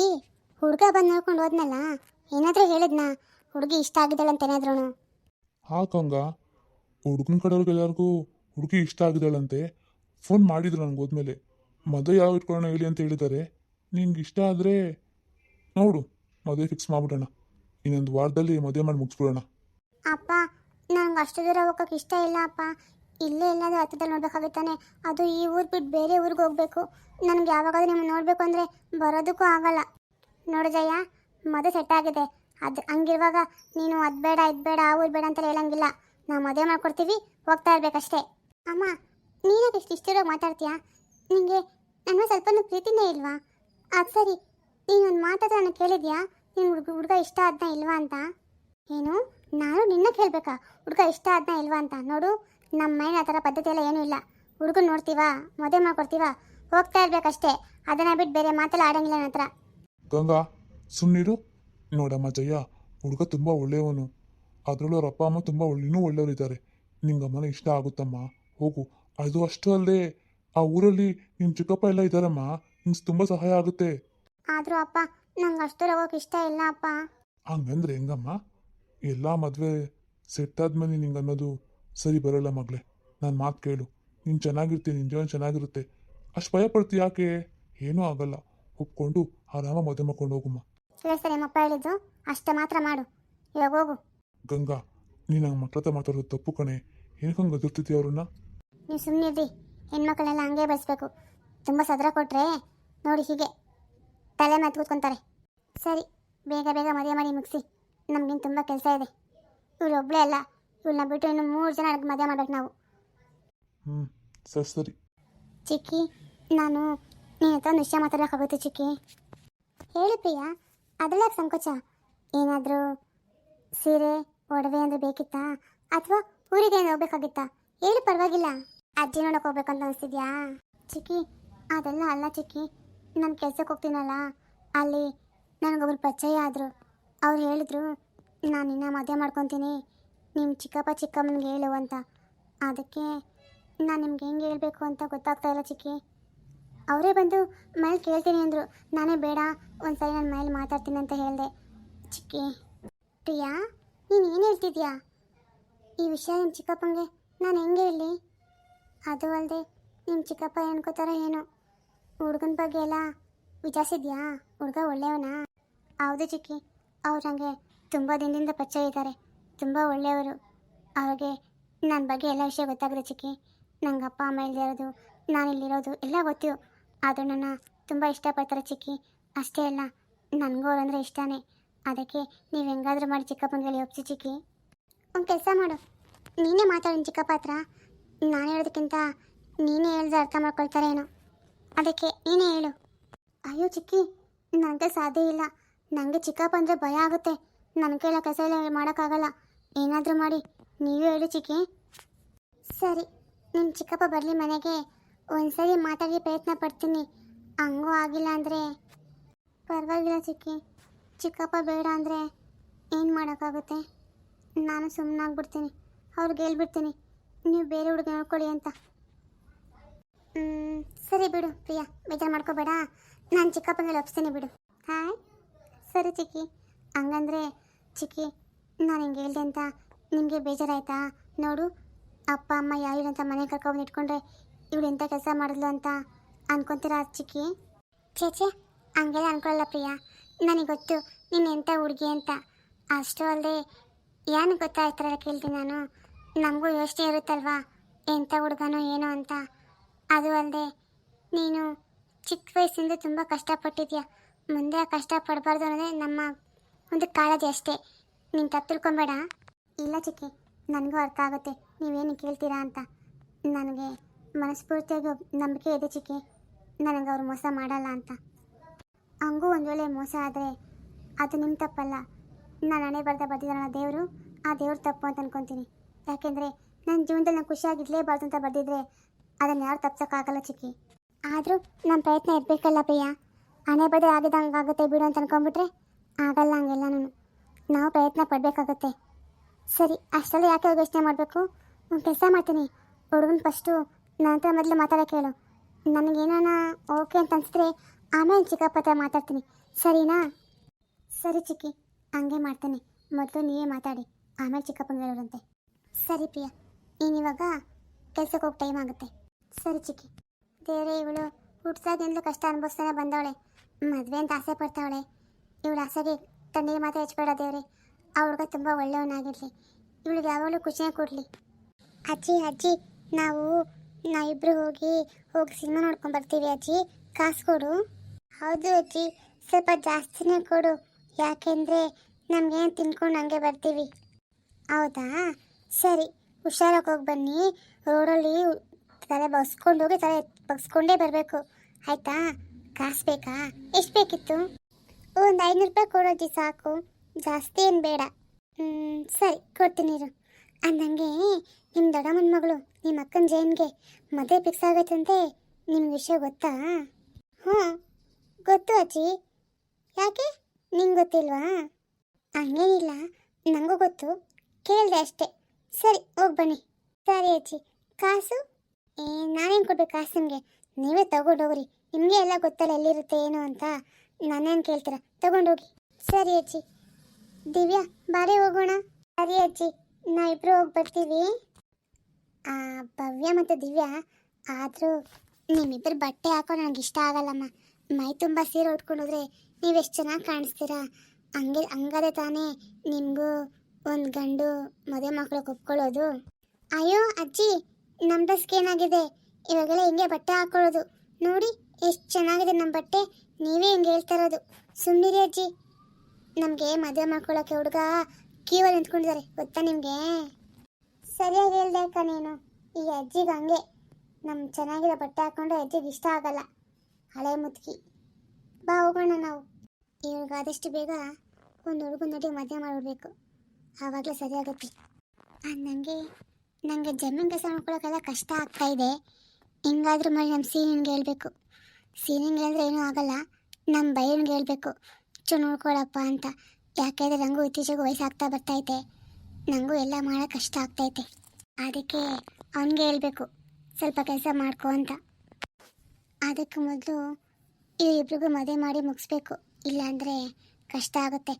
ರೀ ಹುಡುಗ ಬಂದು ನೋಡ್ಕೊಂಡು ಹೋದ್ನಲ್ಲ? ಏನಾದ್ರೂ ಹೇಳಿದ್ನಾ? ಹುಡುಗಿ ಇಷ್ಟ ಆಗಿದ್ದಾಳಂತ ಏನಾದ್ರೂ ಹಾಕಂಗ ಹುಡುಗನ ಕಡೆಯವ್ರಿಗೆಲ್ಲರಿಗೂ ಹುಡುಗಿ ಇಷ್ಟ ಆಗಿದ್ದಾಳಂತೆ. ಫೋನ್ ಮಾಡಿದ್ರು ನನಗೆ ಹೋದ್ಮೇಲೆ. ಮದುವೆ ಯಾವ ಇಟ್ಕೊಳ್ಳೋಣ ಹೇಳಿ ಅಂತ ಹೇಳಿದ್ದಾರೆ ನಿಂಗೆ ಇಷ್ಟ ಆದರೆ ನೋಡು ಮದುವೆ ಫಿಕ್ಸ್ ಮಾಡ್ಬಿಡೋಣ. ಇನ್ನೊಂದು ವಾರದಲ್ಲಿ ಮದುವೆ ಮಾಡಿ ಮುಗಿಸ್ಬಿಡೋಣ. ಅಪ್ಪ ನಂಗೆ ಅಷ್ಟು ದೂರ ಹೋಗೋಕೆ ಇಷ್ಟ ಇಲ್ಲ ಅಪ್ಪ. ಇಲ್ಲೇ ಎಲ್ಲಾದರೂ ಹತ್ತಿರದಲ್ಲಿ ನೋಡ್ಬೇಕಾಗುತ್ತಾನೆ. ಅದು ಈ ಊರು ಬಿಟ್ಟು ಬೇರೆ ಊರಿಗೆ ಹೋಗ್ಬೇಕು. ನನಗೆ ಯಾವಾಗಾದ್ರೂ ನಿಮ್ಮನ್ನು ನೋಡಬೇಕು ಅಂದರೆ ಬರೋದಕ್ಕೂ ಆಗಲ್ಲ. ನೋಡು ಮದುವೆ ಸೆಟ್ ಆಗಿದೆ. ಅದು ಹಂಗಿರುವಾಗ ನೀನು ಅದು ಬೇಡ, ಇದು ಬೇಡ, ಆ ಊರು ಬೇಡ ಅಂತ ಹೇಳಂಗಿಲ್ಲ. ನಾವು ಮದುವೆ ಮಾಡ್ಕೊಡ್ತೀವಿ, ಹೋಗ್ತಾ ಇರಬೇಕಷ್ಟೇ. ಅಮ್ಮ ನೀನಾಗ ಇಷ್ಟು ಇಷ್ಟಿರೋ ಮಾತಾಡ್ತೀಯಾ? ನಿನಗೆ ನನ್ನ ಸ್ವಲ್ಪನೂ ಪ್ರೀತಿನೇ ಇಲ್ವಾ? ಅದು ಸರಿ, ನೀನು ಒಂದು ಮಾತಾದ್ರೆ ನಾನು ಕೇಳಿದ್ಯಾ? ನೀನು ಹುಡುಗ ಹುಡುಗ ಇಷ್ಟ ಆದ್ನ ಇಲ್ವಾ ಅಂತ? ಏನು, ನಾನು ನಿನ್ನ ಕೇಳಬೇಕಾ? ಹುಡುಗ ಇಷ್ಟ ಆದ್ನ ಇಲ್ವಾ ಅಂತ? ನೋಡು ನಮ್ಮ ಮೈನ್ ಆ ಥರ ಪದ್ಧತಿ ಎಲ್ಲ ಏನೂ ಇಲ್ಲ. ಹುಡುಗನ್ ನೋಡ್ತೀವಾ? ಮದುವೆ ಮಾಡ್ಕೊಡ್ತೀವಾ? ಹೋಗ್ತಾ ಇರ್ಬೇಕಷ್ಟೇ. ಅದನ್ನ ಬಿಟ್ಟು ಬೇರೆ ಮಾತೆಲ್ಲ ಆಡಂಗಿಲ್ಲ ನನ್ನ ಹತ್ರ. ಗಂಗಾ ಸುಮ್ಮನಿರು ನೋಡಮ್ಮ ಜಯ ಹುಡುಗ ತುಂಬ ಒಳ್ಳೆಯವನು. ಅದರಲ್ಲೂ ಅವ್ರ ಅಪ್ಪ ಅಮ್ಮ ತುಂಬ ಒಳ್ಳೆ ಇನ್ನೂ ಒಳ್ಳೆಯವರಿದ್ದಾರೆ ನಿಂಗೆ ಅಮ್ಮನ ಇಷ್ಟ ಆಗುತ್ತಮ್ಮ. ಹೋಗು. ಅದು ಅಷ್ಟು ಅಲ್ಲದೆ ಆ ಊರಲ್ಲಿ ನಿಮ್ಮ ಚಿಕ್ಕಪ್ಪ ಎಲ್ಲ ಇದ್ದಾರಮ್ಮ ನಿಂಗೆ ತುಂಬ ಸಹಾಯ ಆಗುತ್ತೆ. ಆದರೂ ಅಪ್ಪ ನಂಗೆ ಅಷ್ಟು ಹೋಗೋಕೆ ಇಷ್ಟ ಇಲ್ಲ ಅಪ್ಪ. ಹಂಗಂದ್ರೆ ಹೆಂಗಮ್ಮ? ಎಲ್ಲ ಮದುವೆ ಸೆಟ್ ಆದ್ಮೇಲೆ ನಿಂಗೆ ಅನ್ನೋದು ಸರಿ ಬರೋಲ್ಲ ಮಗಳೇ ನಾನು ಮಾತು ಕೇಳು. ನೀನು ಚೆನ್ನಾಗಿರ್ತೀನಿ ನಿನ್ನ ಜೀವನ ಚೆನ್ನಾಗಿರುತ್ತೆ. ಅಷ್ಟು ಭಯ ಪಡ್ತಿ ಯಾಕೆ? ಏನೂ ಆಗಲ್ಲ. ಒಪ್ಕೊಂಡು ಆರಾಮ ಮದುವೆ ಮಾಡ್ಕೊಂಡು ಹೋಗುಮ್ಮ ಸರಿ ಸರಿ ಹೇಳಿದ್ದು ಅಷ್ಟೇ ಮಾತ್ರ ಮಾಡು. ಇವಾಗ ಹೋಗು. ಗಂಗಾ ನೀನು ನಂಗೆ ಮಕ್ಳ ಹತ್ರ ಮಾತಾಡೋದು ತಪ್ಪು ಕಣೆ. ಏನಕ್ಕೆ ಹಂಗೆ ಗದಿರ್ತಿದ್ಯ ಅವ್ರನ್ನ? ನೀವು ಸುಮ್ಮನಿರ್ರಿ ಹೆಣ್ಮಕ್ಳನ್ನೆಲ್ಲ ಹಂಗೆ ಬೆಳೆಸ್ಬೇಕು ತುಂಬ ಸದ್ರ ಕೊಟ್ಟರೆ ನೋಡಿ ಹೀಗೆ ತಲೆ ಮೇಲೆ ಕೂತ್ಕೊಂತಾರೆ. ಸರಿ ಬೇಗ ಬೇಗ ಮದುವೆ ಮಾಡಿ ಮುಗಿಸಿ. ನಮಗಿನ್ನು ತುಂಬ ಕೆಲಸ ಇದೆ. ಇವ್ರು ಒಬ್ಬಳೇ ಅಲ್ಲ. ಇವ್ಳನ್ನ ಬಿಟ್ಟು ಇನ್ನು ಮೂರು ಜನ ಅದಕ್ಕೆ ಮದುವೆ ಮಾಡ್ಬೇಕು ನಾವು. ಹ್ಞೂ ಸರಿ ಸರಿ. ಚಿಕ್ಕಿ ನಾನು ನೀನು ಹತ್ರ ಒಂದು ವಿಷಯ ಮಾತಾಡೋಕ್ಕಾಗುತ್ತೆ ಚಿಕ್ಕಿ. ಹೇಳು ಪ್ರಿಯಾ ಅದೆಲ್ಲ ಸಂಕೋಚ? ಏನಾದರೂ ಸೀರೆ ಒಡವೆ ಅಂದರೆ ಬೇಕಿತ್ತಾ? ಅಥವಾ ಊರಿಗೆ ಏನು ಹೋಗ್ಬೇಕಾಗಿತ್ತಾ? ಹೇಳು ಪರವಾಗಿಲ್ಲ. ಅಜ್ಜಿ ನೋಡಕ್ಕೆ ಹೋಗ್ಬೇಕಂತ ಅನಿಸ್ತಿದ್ಯಾ? ಚಿಕ್ಕಿ ಅದೆಲ್ಲ ಅಲ್ಲ ಚಿಕ್ಕಿ. ನಾನು ಕೆಲ್ಸಕ್ಕೆ ಹೋಗ್ತೀನಲ್ಲ. ಅಲ್ಲಿ ನನಗೊಬ್ರು ಪರಿಚಯ ಆದರು. ಅವ್ರು ಹೇಳಿದ್ರು ನಾನು ನಿನ್ನ ಮದುವೆ ಮಾಡ್ಕೊತೀನಿ. ನಿಮ್ಮ ಚಿಕ್ಕಪ್ಪ ಚಿಕ್ಕಮ್ಮನಿಗೆ ಹೇಳು ಅಂತ ಅದಕ್ಕೆ ನಾನು ನಿಮ್ಗೆ ಹೆಂಗೆ ಹೇಳಬೇಕು ಅಂತ ಗೊತ್ತಾಗ್ತಾ ಇಲ್ಲ ಚಿಕ್ಕಿ. ಅವರೇ ಬಂದು ಮೈಲ್ ಕೇಳ್ತೀನಿ ಅಂದರು. ನಾನೇ ಬೇಡ ಒಂದು ಸರಿ ನಾನು ಮೈಲ್ ಮಾತಾಡ್ತೀನಿ ಅಂತ ಹೇಳಿದೆ. ಚಿಕ್ಕಿ, ಪ್ರಿಯಾ, ನೀನು ಏನು ಹೇಳ್ತಿದ್ಯಾ? ಈ ವಿಷಯ ನಿಮ್ಮ ಚಿಕ್ಕಪ್ಪಂಗೆ ನಾನು ಹೆಂಗೆ ಹೇಳಿ ಅದು ಅಲ್ಲದೆ ನಿಮ್ಮ ಚಿಕ್ಕಪ್ಪ ಏನ್ಕೋತಾರೋ ಏನು. ಹುಡುಗನ ಬಗ್ಗೆ ಎಲ್ಲ ವಿಚಾರಿಸಿದ್ಯಾ? ಹುಡುಗ ಒಳ್ಳೆಯವನಾ? ಹೌದು ಚಿಕ್ಕಿ, ಅವ್ರು ನನಗೆ ತುಂಬ ದಿನದಿಂದ ಪರಿಚಯ ಇದ್ದಾರೆ ತುಂಬ ಒಳ್ಳೆಯವರು. ಅವ್ರಿಗೆ ನನ್ನ ಬಗ್ಗೆ ಎಲ್ಲ ವಿಷಯ ಗೊತ್ತಾಗಿದೆ ಚಿಕ್ಕಿ. ನಂಗೆ ಅಪ್ಪ, ಅಮ್ಮ ಇಲ್ಲದೆ ಇರೋದು, ನಾನು ಇಲ್ಲಿರೋದು ಎಲ್ಲ ಗೊತ್ತು. ಆದರೂ ನನ್ನ ತುಂಬ ಇಷ್ಟಪಡ್ತಾರೆ ಚಿಕ್ಕಿ. ಅಷ್ಟೇ ಅಲ್ಲ, ನನಗೂ ಅವ್ರಂದ್ರೆ ಇಷ್ಟನೇ. ಅದಕ್ಕೆ ನೀವು ಹೆಂಗಾದ್ರೂ ಮಾಡಿ ಚಿಕ್ಕಪ್ಪನ ಹೇಳಿ ಒಪ್ಸಿ ಚಿಕ್ಕಿ. ಒಂದು ಕೆಲಸ ಮಾಡು. ನೀನೇ ಮಾತಾಡೋಣ ಚಿಕ್ಕಪ್ಪ ಹತ್ರ. ನಾನು ಹೇಳೋದಕ್ಕಿಂತ ನೀನೇ ಹೇಳಿದ್ರೆ ಅರ್ಥ ಮಾಡ್ಕೊಳ್ತಾರೇನೋ ಅದಕ್ಕೆ ನೀನೇ ಹೇಳು. ಅಯ್ಯೋ ಚಿಕ್ಕಿ ನನಗೆ ಸಾಧ್ಯ ಇಲ್ಲ. ನನಗೆ ಚಿಕ್ಕಪ್ಪ ಅಂದರೆ ಭಯ ಆಗುತ್ತೆ. ನನ್ನ ಕೈಲ ಕೆಲಸ ಎಲ್ಲ ಮಾಡೋಕ್ಕಾಗಲ್ಲ. ಏನಾದರೂ ಮಾಡಿ, ನೀವೇ ಹೇಳು ಚಿಕ್ಕಿ. ಸರಿ ನಿಮ್ಮ ಚಿಕ್ಕಪ್ಪ ಬರಲಿ ಮನೆಗೆ. ಒಂದ್ಸರಿ ಮಾತಾಡಿ ಪ್ರಯತ್ನ ಪಡ್ತೀನಿ. ಹಂಗೂ ಆಗಿಲ್ಲ ಅಂದರೆ? ಪರವಾಗಿಲ್ಲ ಚಿಕ್ಕಿ. ಚಿಕ್ಕಪ್ಪ ಬೇಡ ಅಂದರೆ ಏನು ಮಾಡೋಕ್ಕಾಗುತ್ತೆ? ನಾನು ಸುಮ್ಮನಾಗ್ಬಿಡ್ತೀನಿ ಅವ್ರಿಗೆ ಹೇಳ್ಬಿಡ್ತೀನಿ. ನೀವು ಬೇರೆ ಹುಡುಗ ನೋಡ್ಕೊಳ್ಳಿ ಅಂತ. ಸರಿ ಬಿಡು ಪ್ರಿಯಾ. ಬೇಜಾರು ಮಾಡ್ಕೋಬೇಡ. ನಾನು ಚಿಕ್ಕಪ್ಪನಲ್ಲಿ ಒಪ್ಸ್ತೀನಿ ಬಿಡು. ಹಾಯ್. ಸರಿ ಚಿಕ್ಕಿ. ಹಂಗಂದ್ರೆ ಚಿಕ್ಕಿ ನಾನು ಹಿಂಗೆ ಹೇಳಿದೆ ಅಂತ ನಿಮಗೆ ಬೇಜಾರಾಯ್ತಾ? ನೋಡು, ಅಪ್ಪ, ಅಮ್ಮ, ಯಾರು ಅಂತ ಮನೆ ಕರ್ಕೊಂಡು ಇಟ್ಕೊಂಡ್ರೆ ಇವಳು ಎಂಥ ಕೆಲಸ ಮಾಡಿದ್ಲು ಅಂತ ಅನ್ಕೊಂತೀರಾ ಚಿಕ್ಕಿ? ಛೇ ಛೇ, ಹಂಗೆಲ್ಲ ಅನ್ಕೊಳ್ಳಲ್ಲ ಪ್ರಿಯಾ. ನನಗೆ ಗೊತ್ತು, ನೀನು ಎಂಥ ಹುಡುಗಿ ಅಂತ. ಅಷ್ಟು ಅಲ್ಲದೆ ಏನು ಗೊತ್ತಾಯ್ತಾರಲ್ಲ ಕೇಳ್ತೀನಿ ನಾನು? ನಮಗೂ ಯೋಚನೆ ಇರುತ್ತಲ್ವಾ ಎಂಥ ಹುಡುಗನೋ ಏನೋ ಅಂತ. ಅದು ಅಲ್ಲದೆ ನೀನು ಚಿಕ್ಕ ವಯಸ್ಸಿಂದ ತುಂಬ ಕಷ್ಟಪಟ್ಟಿದ್ಯಾ. ಮುಂದೆ ಕಷ್ಟಪಡಬಾರ್ದು ಕಷ್ಟ ಪಡಬಾರ್ದು ಅನ್ನೋದೇ ನಮ್ಮ ಒಂದು ಕಾಳಜಿ ಅಷ್ಟೇ. ನೀನು ತಪ್ಪು ತಿಳ್ಕೊಬೇಡ. ಇಲ್ಲ ಚಿಕ್ಕಿ, ನನಗೂ ಅರ್ಥ ಆಗುತ್ತೆ. ನೀವೇನು ಕೇಳ್ತೀರಾ ಅಂತ. ನನಗೆ ಮನಸ್ಫೂರ್ತಿಯಾಗಿ ನಂಬಿಕೆ ಇದೆ ಚಿಕ್ಕಿ. ನನಗೆ ಅವ್ರು ಮೋಸ ಮಾಡಲ್ಲ ಅಂತ. ಹಂಗೂ ಒಂದು ವೇಳೆ ಮೋಸ ಆದರೆ ಅದು ನಿಮ್ಮ ತಪ್ಪಲ್ಲ. ನಾನು ಹಣೆ ಬರ್ದ ಬರ್ದಿದ್ದಾರಲ್ಲ ದೇವರು, ಆ ದೇವ್ರು ತಪ್ಪು ಅಂತ ಅನ್ಕೊತೀನಿ. ಯಾಕೆಂದರೆ ನನ್ನ ಜೀವನದಲ್ಲಿ ನಾನು ಖುಷಿಯಾಗಿರಲೇಬಾರ್ದು ಅಂತ ಬರ್ದಿದ್ರೆ ಅದನ್ನು ಯಾರು ತಪ್ಸೋಕ್ಕಾಗಲ್ಲ ಚಿಕ್ಕಿ. ಆದರೂ ನಮ್ಮ ಪ್ರಯತ್ನ ಇರಬೇಕಲ್ಲ ಪ್ರಿಯ. ಹಣೆ ಬದೇ ಆಗಿದಂಗೆ ಆಗುತ್ತೆ ಬಿಡು ಅಂತ ಅನ್ಕೊಂಡ್ಬಿಟ್ರೆ ಆಗಲ್ಲ ಹಂಗೆಲ್ಲ ನಾನು. ನಾವು ಪ್ರಯತ್ನ ಪಡಬೇಕಾಗುತ್ತೆ. ಸರಿ, ಅಷ್ಟೆಲ್ಲ ಯಾಕೆ ಯೋಚನೆ ಮಾಡಬೇಕು? ಒಂದು ಕೆಲಸ ಮಾಡ್ತೀನಿ. ಹುಡುಗನ ಫಸ್ಟು ನನ್ನ ಹತ್ರ ಮೊದಲು ಮಾತಾಡೋಕೆ ಹೇಳು. ನನಗೇನಾನ ಓಕೆ ಅಂತ ಅನಿಸಿದ್ರೆ ಆಮೇಲೆ ಚಿಕ್ಕಪ್ಪ ಹತ್ರ ಮಾತಾಡ್ತೀನಿ. ಸರಿನಾ? ಸರಿ ಚಿಕ್ಕಿ, ಹಂಗೆ ಮಾಡ್ತೇನೆ. ಮೊದಲು ನೀವೇ ಮಾತಾಡಿ, ಆಮೇಲೆ ಚಿಕ್ಕಪ್ಪನ ಹೇಳೋರಂತೆ. ಸರಿ ಪ್ರಿಯ ಇವಾಗ ಕೆಲ್ಸಕ್ಕೆ ಹೋಗಿ ಟೈಮ್ ಆಗುತ್ತೆ. ಸರಿ ಚಿಕ್ಕಿ. ದೇವರೇ, ಇವಳು ಹುಟ್ಸಾಗಿಂದಲೂ ಕಷ್ಟ ಅನುಭವಿಸ್ತಾನೆ ಬಂದವಳೆ. ಮದುವೆ ಅಂತ ಆಸೆ ಪಡ್ತಾವಳೆ. ಇವಳು ಆಸೆಗೆ ತಣ್ಣೀರು ಮಾತ್ರ ಹೆಚ್ಚಬೇಡ ದೇವ್ರಿ. ಆ ಹುಡುಗ ತುಂಬ ಒಳ್ಳೆಯವನಾಗಿರಲಿ. ಇವಳಿಗೆ ಯಾವಾಗಲೂ ಖುಷಿಯೇ ಕೊಡಲಿ. ಅಜ್ಜಿ ಅಜ್ಜಿ, ನಾವು ನಾವಿಬ್ರು ಹೋಗಿ ಹೋಗಿ ಸಿನಿಮಾ ನೋಡ್ಕೊಂಡು ಬರ್ತೀವಿ ಅಜ್ಜಿ. ಕಾಸು ಕೊಡು. ಹೌದು ಅಜ್ಜಿ. ಸ್ವಲ್ಪ ಜಾಸ್ತಿನೇ ಕೊಡು. ಯಾಕೆಂದರೆ ನಮಗೇನು ತಿನ್ಕೊಂಡು ಹಂಗೆ ಬರ್ತೀವಿ. ಹೌದಾ? ಸರಿ. ಹುಷಾರಾಗಿ ಹೋಗಿ ಬನ್ನಿ. ರೋಡಲ್ಲಿ ತಲೆ ಬಗ್ಸ್ಕೊಂಡು ಹೋಗಿ ತಲೆ ಬಗ್ಸ್ಕೊಂಡೇ ಬರಬೇಕು. ಆಯಿತಾ? ಕಾಸು ಬೇಕಾ? ಎಷ್ಟು ಬೇಕಿತ್ತು? ಒಂದು ಐನೂರು ರೂಪಾಯಿ ಕೊಡೋಜಿ ಸಾಕು. ಜಾಸ್ತಿ ಏನು ಬೇಡ. ಸರಿ, ಕೊಡ್ತೀನಿ ಇರು. ಅಂದಂಗೆ ನಿಮ್ಮ ದೊಡ್ಡಮ್ಮನ ಮಗಳು ನಿಮ್ಮ ಅಕ್ಕನ ಜೈನ್ಗೆ ಮದುವೆ ಫಿಕ್ಸ್ ಆಗೈತಂತೆ ನಿಮ್ಗೆ ವಿಷಯ ಗೊತ್ತಾ? ಹ್ಞೂ, ಗೊತ್ತು ಅಜ್ಜಿ. ಯಾಕೆ? ನಿಂಗೆ ಗೊತ್ತಿಲ್ವಾ? ಹಂಗೇನಿಲ್ಲ ನನಗೂ ಗೊತ್ತು. ಕೇಳಿದೆ ಅಷ್ಟೇ. ಸರಿ, ಹೋಗಿ ಬನ್ನಿ. ಸರಿ ಅಜ್ಜಿ. ಕಾಸು? ಏ, ನಾನೇನು ಕೊಡ್ಬೇಕು ಕಾಸು ನಿಮಗೆ? ನೀವೇ ತಗೊಂಡೋಗ್ರಿ ನಿಮಗೆ ಎಲ್ಲ ಗೊತ್ತಲ್ಲ ಎಲ್ಲಿರುತ್ತೆ, ಏನು ಅಂತ. ನಾನೇನು ಕೇಳ್ತೀರ? ತಗೊಂಡೋಗಿ. ಸರಿ ಅಜ್ಜಿ. ದಿವ್ಯಾ, ಬಾರಿ ಹೋಗೋಣ. ಸರಿ ಅಜ್ಜಿ, ನಾ ಇಬ್ಬರು ಹೋಗಿ ಬರ್ತೀವಿ. ಆ, ಭವ್ಯ ಮತ್ತು ದಿವ್ಯಾ, ಆದರೂ ನಿಮ್ಮಿಬ್ಬರು ಬಟ್ಟೆ ಹಾಕೋ ನನಗೆ ಇಷ್ಟ ಆಗಲ್ಲಮ್ಮ. ಮೈ ತುಂಬ ಸೀರೆ ಉಟ್ಕೊಂಡೋದ್ರೆ ನೀವೆಷ್ಟು ಚೆನ್ನಾಗಿ ಕಾಣಿಸ್ತೀರಾ? ಹಂಗೆ ಹಂಗಾದ್ರೆ ತಾನೇ ನಿಮಗೂ ಒಂದು ಗಂಡು ಮದುವೆ ಮಕ್ಕಳು ಒಪ್ಕೊಳ್ಳೋದು. ಅಯ್ಯೋ ಅಜ್ಜಿ ನಮ್ಮ ಏನಾಗಿದೆ? ಇವಾಗೆಲ್ಲ ಹಿಂಗೆ ಬಟ್ಟೆ ಹಾಕೊಳ್ಳೋದು? ನೋಡಿ, ಎಷ್ಟು ಚೆನ್ನಾಗಿದೆ ನಮ್ಮ ಬಟ್ಟೆ. ನೀವೇ ಹಿಂಗೆ ಹೇಳ್ತಾ ಇರೋದು. ಸುಮ್ಮನಿರಿ ಅಜ್ಜಿ. ನಮಗೆ ಮದುವೆ ಮಾಡ್ಕೊಳ್ಳೋಕೆ ಹುಡುಗ ಕ್ಯೂವಲ್ಲಿ ನಿಂತ್ಕೊಂಡಿದ್ದಾರೆ ಗೊತ್ತಾ ನಿಮಗೆ? ಸರಿಯಾಗಿ ಹೇಳ್ದೆ ಅಕ್ಕ ನೀನು. ಈ ಅಜ್ಜಿಗೆ ಹಂಗೆ. ನಮ್ಮ ಚೆನ್ನಾಗಿರೋ ಬಟ್ಟೆ ಹಾಕೊಂಡ್ರೆ ಅಜ್ಜಿಗೆ ಇಷ್ಟ ಆಗಲ್ಲ. ಹಳೆ ಮುತ್ಕಿ ಬಾ ಹೋಗೋಣ ನಾವು. ಇವ್ರಿಗೆ ಆದಷ್ಟು ಬೇಗ ಒಂದು ಹುಡುಗನ ನೋಡಿ ಮದುವೆ ಮಾಡಿಬಿಡ್ಬೇಕು. ಆವಾಗಲೇ ಸರಿಯಾಗುತ್ತೆ. ನನಗೆ ನನಗೆ ಜಮೀನು ಕೆಲಸ ಮಾಡ್ಕೊಳ್ಳೋಕೆಲ್ಲ ಕಷ್ಟ ಇದೆ. ಹಿಂಗಾದ್ರೂ ಮಾಡಿ ನಮ್ಮ ಸೀನಿನ್ಗೆ ಹೇಳ್ಬೇಕು. ಸೀನಿನ್ಗೆ ಹೇಳಿದ್ರೆ ಏನೂ ಆಗಲ್ಲ. ನಮ್ಮ ಬೈರನ್ಗೆ ಹೇಳಬೇಕು. ಚು ನೋಡ್ಕೊಳಪ್ಪ ಅಂತ. ಯಾಕೆಂದರೆ ನನಗೂ ಇತ್ತೀಚೆಗೆ ವಯಸ್ಸಾಗ್ತಾ ಬರ್ತೈತೆ ನನಗೂ ಎಲ್ಲ ಮಾಡೋಕೆ ಕಷ್ಟ ಆಗ್ತೈತೆ. ಅದಕ್ಕೆ ಅವನಿಗೆ ಹೇಳಬೇಕು. ಸ್ವಲ್ಪ ಕೆಲಸ ಮಾಡ್ಕೊ ಅಂತ. ಅದಕ್ಕೆ ಮೊದಲು ಇವರಿಬ್ರಿಗೂ ಮದುವೆ ಮಾಡಿ ಮುಗಿಸ್ಬೇಕು. ಇಲ್ಲಾಂದರೆ ಕಷ್ಟ ಆಗುತ್ತೆ.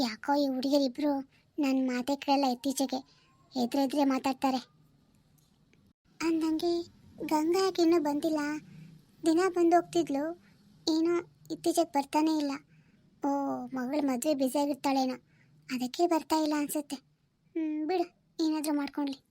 ಯಾಕೋ ಈ ಹುಡುಗಿಯರಿಬ್ಬರು ನನ್ನ ಮಾತೇ ಕೇಳಲ್ಲ ಇತ್ತೀಚೆಗೆ. ಎದುರೆದ್ರೆ ಮಾತಾಡ್ತಾರೆ. ಅಂದಂಗೆ ಗಂಗಾ ಇನ್ನೂ ಬಂದಿಲ್ಲ. ದಿನ ಬಂದು ಹೋಗ್ತಿದ್ಲು. ಏನೋ ಇತ್ತೀಚೆಗೆ ಬರ್ತಾನೇ ಇಲ್ಲ. ಓ, ಮಗಳು ಮದುವೆ ಬ್ಯುಸಿಯಾಗಿರ್ತಾಳೇನೋ ಅದಕ್ಕೆ ಬರ್ತಾ ಇಲ್ಲ ಅನ್ಸುತ್ತೆ. ಹ್ಞೂ ಬಿಡು, ಏನಾದರೂ ಮಾಡ್ಕೊಳ್ಳಿ